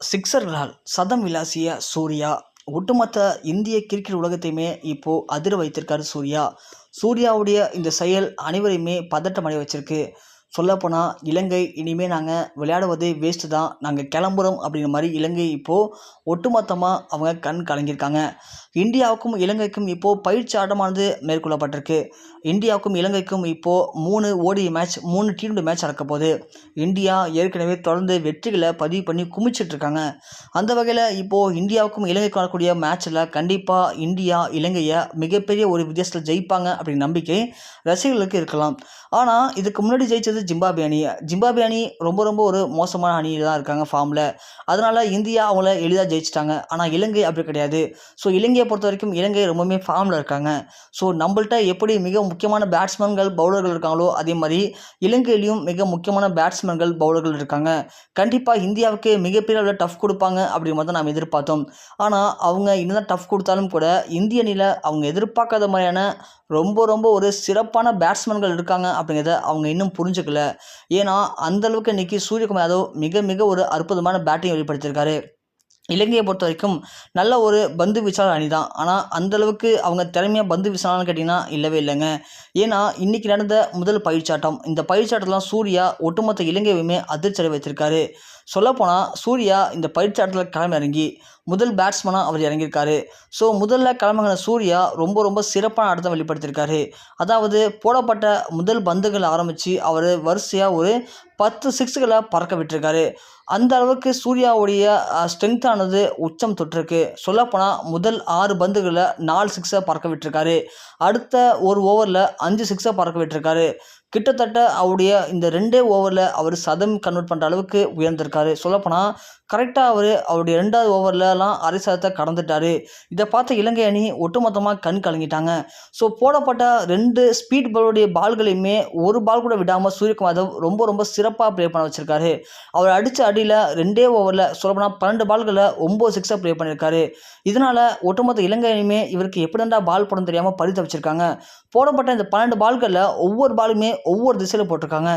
சிக்ஸர்களால் சதம் விளாசிய சூர்யா ஒட்டுமொத்த இந்திய கிரிக்கெட் உலகத்தையுமே இப்போது அதிர வைத்திருக்காரு சூர்யா. சூர்யாவுடைய இந்த செயல் அனைவரையுமே பதட்டம் அடைய வச்சிருக்கு. சொல்லப்போனால் இலங்கை இனிமேல் நாங்கள் விளையாடுவது வேஸ்ட்டு தான். நாங்கள் கிளம்புறோம் அப்படிங்கிற மாதிரி இலங்கை இப்போது ஒட்டுமொத்தமாக அவங்க கண் கலங்கியிருக்காங்க. இந்தியாவுக்கும் இலங்கைக்கும் இப்போது பயிற்சி ஆட்டமானது மேற்கொள்ளப்பட்டிருக்கு. இந்தியாவுக்கும் இலங்கைக்கும் இப்போது மூணு ஓடி மேட்ச் மூணு டீம் மேட்ச் நடக்க போகுது. இந்தியா ஏற்கனவே தொடர்ந்து வெற்றிகளை பதிவு பண்ணி குமிச்சிட்ருக்காங்க அந்த வகையில் இப்போது இந்தியாவுக்கும் இலங்கைக்கும் வரக்கூடிய மேட்ச்சில் கண்டிப்பாக இந்தியா இலங்கையை மிகப்பெரிய ஒரு வித்தியாசத்தில் ஜெயிப்பாங்க அப்படிங்கிற நம்பிக்கை ரசிகர்களுக்கு இருக்கலாம். ஆனால் இதுக்கு முன்னாடி ஜெயிச்சது ஜிம்பாபே அணி. ஜிம்பாபே அணி ரொம்ப ரொம்ப ஒரு மோசமான அணியில் தான் இருக்காங்க ஃபார்மில் அதனால் இந்தியா அவங்கள எளிதாக ஜெயிச்சிட்டாங்க. ஆனால் இலங்கை அப்படி கிடையாது. ஸோ இலங்கையை பொறுத்த வரைக்கும் இலங்கை ரொம்பவுமே ஃபார்மில் இருக்காங்க. ஸோ நம்மள்கிட்ட எப்படி மிக முக்கியமான பேட்ஸ்மேன்கள் பவுலர்கள் இருக்காங்களோ அதே மாதிரி இலங்கையிலையும் மிக முக்கியமான பேட்ஸ்மேன்கள் பவுலர்கள் இருக்காங்க. கண்டிப்பாக இந்தியாவுக்கு மிகப்பெரிய அளவில் டஃப் கொடுப்பாங்க அப்படி மாதிரி நாம் எதிர்பார்த்தோம். ஆனால் அவங்க என்னதான் டஃப் கொடுத்தாலும் கூட இந்திய அணியில் அவங்க எதிர்பார்க்காத மாதிரியான ரொம்ப ரொம்ப ஒரு சிறப்பான பேட்ஸ்மேன்கள் இருக்காங்க அப்படிங்கிறத அவங்க இன்னும் புரிஞ்சுக்கல. ஏன்னா அந்தளவுக்கு இன்றைக்கி சூரியகுமார் யாதவ் மிக மிக ஒரு அற்புதமான பேட்டிங் வெளிப்படுத்தியிருக்காரு. இலங்கையை பொறுத்த வரைக்கும் நல்ல ஒரு பந்து வீச்சாளர் அணி தான். ஆனால் அந்தளவுக்கு அவங்க திறமையாக பந்து வீசினாலும் கேட்டிங்கன்னா இல்லவே இல்லைங்க. ஏன்னா இன்றைக்கி நடந்த முதல் பயிற்சாட்டம் இந்த பயிற்சாட்டத்தில் சூர்யா ஒட்டுமொத்த இலங்கையுமே அதிர்ச்சி அடை வைத்திருக்காரு சொல்லப்போனால் சூர்யா இந்த பயிற்சாட்டத்தில் கிளம்பி இறங்கி முதல் பேட்ஸ்மனாக அவர் இறங்கியிருக்காரு. ஸோ முதல்ல கிளம்புகிற சூர்யா ரொம்ப ரொம்ப சிறப்பான ஆட்டத்தை வெளிப்படுத்தியிருக்காரு. அதாவது போடப்பட்ட முதல் பந்துகள் ஆரம்பித்து அவர் வரிசையாக ஒரு பத்து சிக்ஸுகளை பறக்க விட்டுருக்காரு. அந்த அளவுக்கு சூர்யாவுடைய ஸ்ட்ரென்த்தானது உச்சம் தொட்டிருக்கு. சொல்லப்போனால் முதல் ஆறு பந்துகளில் நாலு சிக்ஸை பறக்க விட்டுருக்காரு. அடுத்த ஒரு ஓவரில் அஞ்சு சிக்ஸை பறக்க விட்டுருக்காரு. கிட்டத்தட்ட அவருடைய இந்த ரெண்டே ஓவரில் அவர் சதம் கன்வெர்ட் பண்ணுற அளவுக்கு உயர்ந்திருக்காரு. சொல்லப்போனால் கரெக்டாக அவர் அவருடைய ரெண்டாவது ஓவர்லலாம் அரை சதத்தை கடந்துட்டார். இதை பார்த்த இலங்கை அணி ஒட்டுமொத்தமாக கண் கலங்கிட்டாங்க. ஸோ போடப்பட்ட ரெண்டு ஸ்பீட் பாலுடைய பால்களையுமே ஒரு பால் கூட விடாமல் சூரியகுமார் யாதவ் ரொம்ப ரொம்ப சிறப்பாக ப்ளே பண்ண வச்சுருக்காரு. அவர் அடித்த அடியில் ரெண்டே ஓவரில் சொல்லப்போனால் பன்னெண்டு பால்களில் ஒம்பது சிக்ஸாக ப்ளே பண்ணியிருக்காரு இதனால் ஒட்டுமொத்த இலங்கை அணியுமே இவருக்கு எப்படி இருந்தால் பால் போடணும் தெரியாமல் பறித்து வச்சுருக்காங்க போடப்பட்ட இந்த பன்னெண்டு பால்களில் ஒவ்வொரு பாலுமே ஒவ்வொரு திசையில் போட்டிருக்காங்க.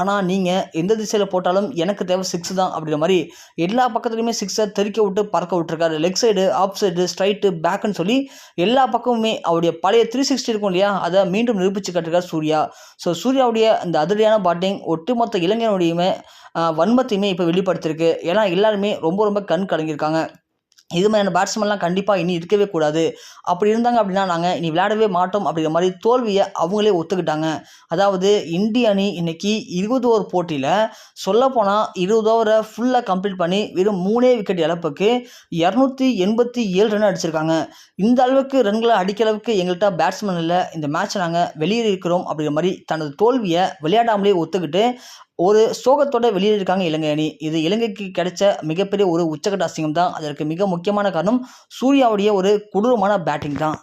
ஆனால் நீங்கள் எந்த திசையில் போட்டாலும் எனக்கு தேவை சிக்ஸ் தான் அப்படிங்கிற மாதிரி எல்லா பக்கத்துலையுமே சிக்ஸை தெறிக்க விட்டு பறக்க விட்டுருக்காரு. Leg side off side straight பேக்குன்னு சொல்லி எல்லா பக்கமுமே அவருடைய பழைய த்ரீ சிக்ஸ்டி இருக்கும் இல்லையா? அதை மீண்டும் நிரூபித்து கட்டிருக்கார் சூர்யா. ஸோ சூர்யாவுடைய இந்த அதிரடியான பேட்டிங் ஒட்டுமொத்த இளைஞனுடையுமே வன்மத்தையுமே இப்போ வெளிப்படுத்தியிருக்கு. ஏன்னா எல்லாருமே ரொம்ப ரொம்ப கண் கலங்கியிருக்காங்க. இது மாதிரியான பேட்ஸ்மெல்லாம் கண்டிப்பாக இனி இருக்கவே கூடாது. அப்படி இருந்தாங்க அப்படின்னா நாங்கள் இனி விளையாடவே மாட்டோம் அப்படிங்கிற மாதிரி தோல்வியை அவங்களே ஒத்துக்கிட்டாங்க. அதாவது இந்திய அணி இன்னைக்கு இருபது ஓவர் போட்டியில் சொல்லப்போனால் இருபது ஓவரை ஃபுல்லாக கம்ப்ளீட் பண்ணி வெறும் மூணே விக்கெட் இழப்புக்கு இரநூத்தி எண்பத்தி ஏழு ரன் அடிச்சிருக்காங்க. இந்த அளவுக்கு ரன்களை அடிக்க அளவுக்கு எங்கள்கிட்ட பேட்ஸ்மேன் இல்லை. இந்த மேட்ச் நாங்கள் வெளியேறிக்கிறோம் அப்படிங்கிற மாதிரி தனது தோல்வியை விளையாடாமலே ஒத்துக்கிட்டு ஒரு சோகத்தோட வெளியேறியிருக்காங்க இலங்கை அணி. இது இலங்கைக்கு கிடைச்ச மிகப்பெரிய ஒரு உச்சகட்ட அசிங்கம் தான். அதற்கு மிக முக்கியமான காரணம் சூர்யாவுடைய ஒரு கொடூரமான பேட்டிங் தான்.